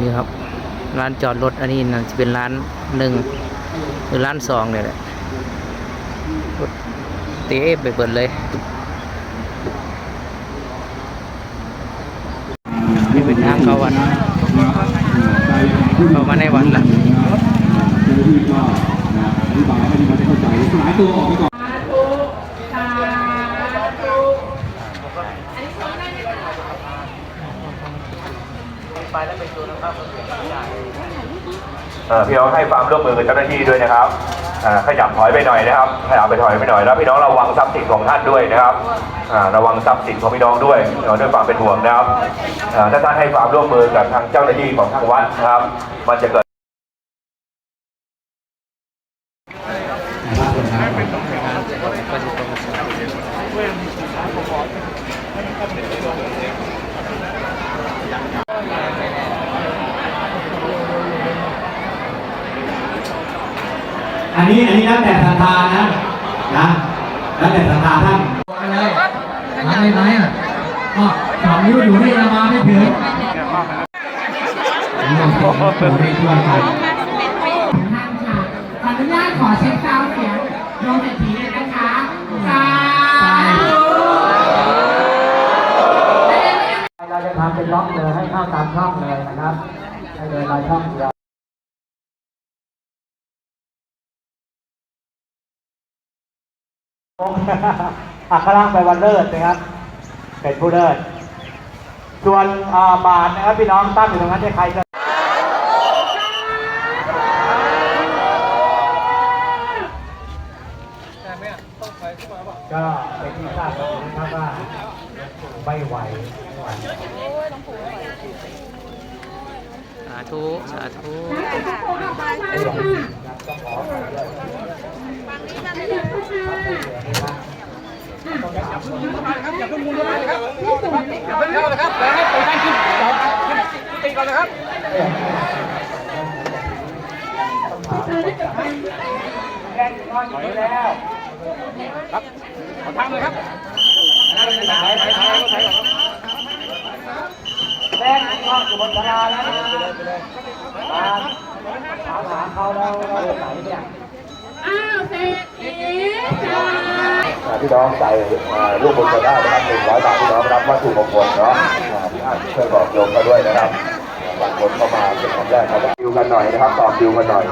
นี่ครับ ร้านจอดรถอันนี้น่าจะเป็นร้านหนึ่งหรือร้านสองเนี่ยแหละรถเตะไปเปิดเลยนี่เป็นทางเข้าวัดเข้ามาในวัด แล้วเอ่อพี่น้องให้ความร่วมมือกับเจ้าหน้าที่ด้วยนะครับอ่าขยับถอยไปหน่อยนะครับขยับไปถอยไปหน่อยแล้วพี่น้องระวังทรัพย์สินของท่านด้วยนะครับอ่าระวังทรัพย์สินของพี่น้องด้วยเอ่อด้วยความเป็นห่วงนะครับอ่าถ้าท่านให้ความร่วมมือกับทางเจ้าหน้าที่ของทางวัดนะครับ มันจะเกิด อันนี้อันนี้แล้วแต่ศรัทธานะนะแล้วแต่ศรัทธาท่านอะไรมาได้ไหมอะก็สองนิ้วอยู่นี่เรามาไม่ถึงเราถูกได้ช่วยกันท่านค่ะขออนุญาตขอเช็คซาวด์เสียงโยมเศรษฐีเลยนะคะสาธุเราจะทำเป็นล็อกเลยให้เข้าตามช่องเลยนะครับให้เลยรายช่องเดียว อัคระแปลว่าเลิศนะครับ เป็นผู้เลิศ ส่วนอ่าบาทนะครับพี่น้องตั้งอยู่ตรงนั้นที่ใครจะก็เป็นที่ทราบกันนะครับว่าไม่ไหว ไม่ไหว สาธุ สาธุ แม่ก็อยู่บนศาลาแล้วนะมาถามหาเขาแล้วว่าอยู่ไหนเนี่ย พี่น้องใส่อ่ารูปบนกระดาษนะครับหนึ่งร้อยบาทพี่น้องรับวัตถุมงคลเนาะพี่ท่านช่วยบอกโยมเขาด้วยนะครับบางคนเข้ามาเป็นครั้งแรกเขาดิวกันหน่อยนะครับตอบดิวกันหน่อย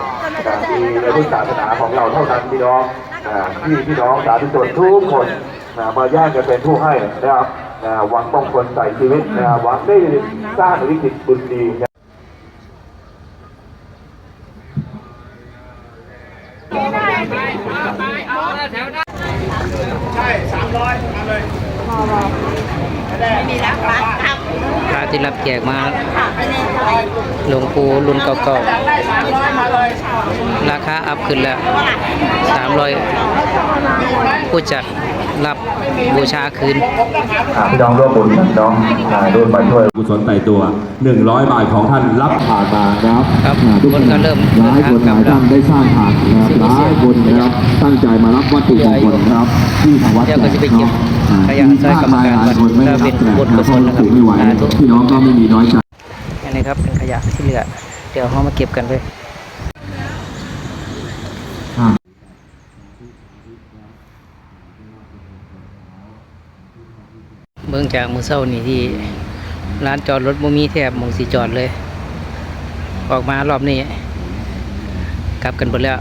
อ่ามีในพุทธศาสนาของเราเท่านั้นพี่น้องอ่าที่พี่น้องสาธุชนทุกคนมาแยกกันเป็นผู้ให้นะครับอ่าหวังมงคลใส่ชีวิตนะครับหวังได้สร้างวิกฤตบุญดี พระที่รับแขกมาหลวงปู่รุ่นเก่าๆราคาอัพขึ้นแล้วสามร้อยผู้จัด รับบูชาคืนอ่าพี่น้องร่วมบุญนะพี่น้องอ่าร่วมมาช่วยกุศลไต่ตัว 100 บาทของท่านรับผ่านมานะครับครับอ่าทุกคนก็เริ่มหลายคนเดินทางกลับหลายท่านได้สร้างทานนะครับสิ่งหที่ลายคนนะครับตั้งใจมารับวัตถุมงคลนะครับที่ทางวัดเดี๋ยวก็จะไปเก็บอ่าขยะใส่กรรมการหลายคนไม่ได้รับเป็นแจกบุญนะกุเพศราะลนะครับถือไม่ไหวสาธุพี่น้องก็ไม่มีน้อยใจอันนี้ครับเป็นขยะที่เหลือเดี๋ยวเขามาเก็บกันเลย อ่า เบื้องจากมือเศร้านี่ที่ร้านจอดรถบ่มีแทบหมองสีจอดเลย ออกมารอบนี้ กลับกันหมดแล้ว